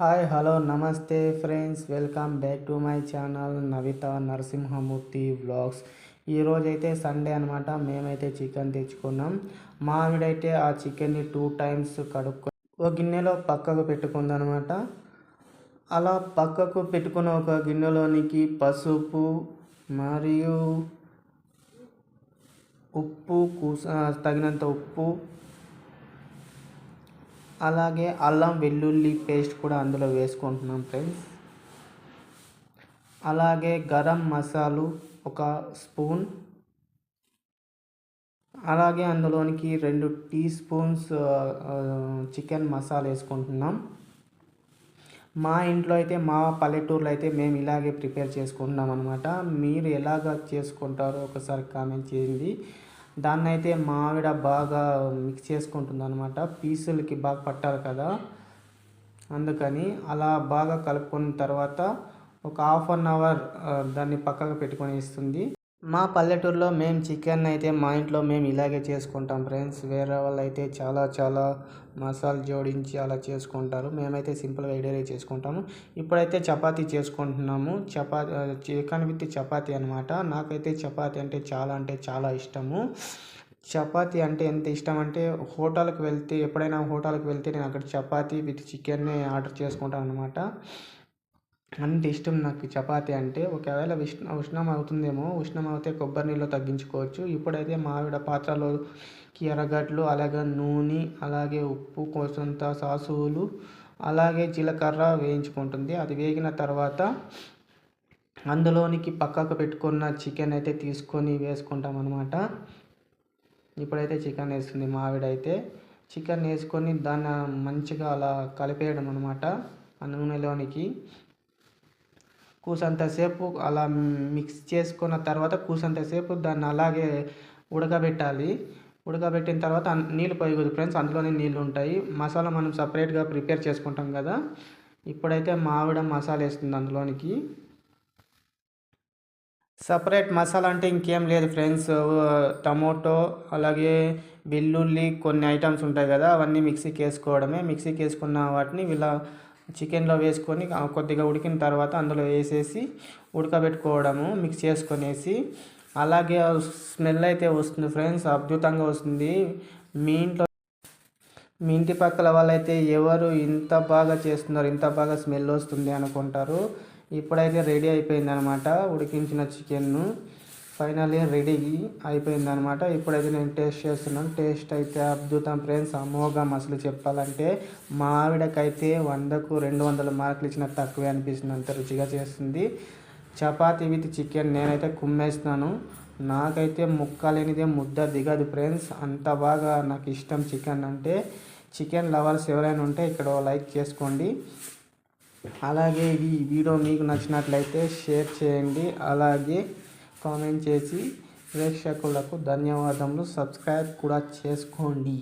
Hi hello నమస్తే friends. Welcome back to my channel Navitha Narasimhamurthy vlogs. ఈరోజైతే Sunday అనమాట మేమైతే చికెన్ తెచ్చుకున్నాం. మా ఆ చికెన్ని టూ టైమ్స్ కడుక్కు ఒక గిన్నెలో పక్కకు పెట్టుకుందనమాట అలా పక్కకు పెట్టుకున్న ఒక గిన్నెలోనికి పసుపు మరియు ఉప్పు కూస తగినంత ఉప్పు అలాగే అల్లం వెల్లుల్లి పేస్ట్ కూడా అందులో వేసుకుంటున్నాం ఫ్రెండ్స్. అలాగే గరం మసాలు ఒక స్పూన్. అలాగే అందులోనికి రెండు టీ స్పూన్స్ చికెన్ మసాలా వేసుకుంటున్నాం. మా ఇంట్లో అయితే మా పల్లెటూరులో అయితే మేము ఇలాగే ప్రిపేర్ చేసుకుంటున్నాం అనమాట మీరు ఎలాగ చేసుకుంటారో ఒకసారి కామెంట్ చేయండి. దాన్ని అయితే మా ఆవిడ బాగా మిక్స్ చేసుకుంటుంది అనమాట పీసులకి బాగా పట్టాలి కదా. అందుకని అలా బాగా కలుపుకున్న తర్వాత ఒక హాఫ్ అన్ అవర్ దాన్ని పక్కకు పెట్టుకొని ఇస్తుంది మా పల్లెటూరులో మేము చికెన్ అయితే మా ఇంట్లో మేము ఇలాగే చేసుకుంటాం ఫ్రెండ్స్. వేరే వాళ్ళు అయితే చాలా చాలా మసాలా జోడించి అలా చేసుకుంటారు. మేమైతే సింపుల్గా ఇడేరే చేసుకుంటాము. ఇప్పుడైతే చపాతీ చేసుకుంటున్నాము. చపాతీ చికెన్ విత్ చపాతీ అనమాట నాకైతే చపాతీ అంటే చాలా అంటే చాలా ఇష్టము. చపాతీ అంటే ఎంత ఇష్టం అంటే హోటల్కి వెళ్తే ఎప్పుడైనా హోటల్కి వెళ్తే నేను అక్కడ చపాతీ విత్ చికెన్ని ఆర్డర్ చేసుకుంటాను అనమాట అంత ఇష్టం నాకు చపాతి అంటే. ఒకవేళ ఉష్ణ ఉష్ణం అవుతుందేమో ఉష్ణం అయితే కొబ్బరి నీళ్ళు తగ్గించుకోవచ్చు. ఇప్పుడైతే మావిడ పాత్రలోకి ఎర్రగడ్డలు అలాగే నూనె అలాగే ఉప్పు కొంత సాసులు అలాగే జీలకర్ర వేయించుకుంటుంది. అది వేగిన తర్వాత అందులోనికి పక్కకు పెట్టుకున్న చికెన్ అయితే తీసుకొని వేసుకుంటాం అనమాట ఇప్పుడైతే చికెన్ వేస్తుంది మావిడైతే. చికెన్ వేసుకొని దాన్ని మంచిగా అలా కలిపేయడం అనమాట ఆ నూనెలోనికి కూసంతసేపు అలా మిక్స్ చేసుకున్న తర్వాత కూసంతసేపు దాన్ని అలాగే ఉడకబెట్టాలి. ఉడకబెట్టిన తర్వాత నీళ్ళు పోయకూడదు ఫ్రెండ్స్ అందులోనే నీళ్ళు ఉంటాయి. మసాలా మనం సపరేట్గా ప్రిపేర్ చేసుకుంటాం కదా. ఇప్పుడైతే మావిడ మసాలా వేస్తుంది అందులోనికి. సపరేట్ మసాలా అంటే ఇంకేం లేదు ఫ్రెండ్స్ టమోటో అలాగే వెల్లుల్లి కొన్ని ఐటమ్స్ ఉంటాయి కదా. అవన్నీ మిక్సీకి వేసుకోవడమే. మిక్సీకి వేసుకున్న వాటిని ఇలా చికెన్లో వేసుకొని కొద్దిగా ఉడికిన తర్వాత అందులో వేసేసి ఉడకబెట్టుకోవడము మిక్స్ చేసుకొనేసి. అలాగే స్మెల్ అయితే వస్తుంది ఫ్రెండ్స్ అద్భుతంగా వస్తుంది. మీ ఇంట్లో మీ ఇంటి పక్కల వాళ్ళైతే ఎవరు ఇంత బాగా చేస్తున్నారు ఇంత బాగా స్మెల్ వస్తుంది అనుకుంటారు. ఇప్పుడైతే రెడీ అయిపోయింది అనమాట ఉడికించిన చికెన్ను. ఫైనల్ ఇయర్ రెడీ అయిపోయింది అనమాట ఇప్పుడైతే నేను టేస్ట్ చేస్తున్నాను. టేస్ట్ అయితే అద్భుతం ఫ్రెండ్స్. అమోఘం అసలు చెప్పాలంటే మా ఆవిడకైతే వందకు రెండు వందల మార్కులు ఇచ్చిన తక్కువే అనిపిస్తుంది. అంత రుచిగా చేస్తుంది. చపాతీ విత్ చికెన్ నేనైతే కుమ్మేస్తున్నాను. నాకైతే ముక్క లేనిదే ముద్ద దిగదు ఫ్రెండ్స్. అంత బాగా నాకు ఇష్టం చికెన్ అంటే. చికెన్ లవర్స్ ఎవరైనా ఉంటే ఇక్కడ లైక్ చేసుకోండి. అలాగే ఈ వీడియో మీకు నచ్చినట్లయితే షేర్ చేయండి. అలాగే కామెంట్ చేసి ప్రేక్షకులకు ధన్యవాదములు. సబ్స్క్రైబ్ కూడా చేసుకోండి.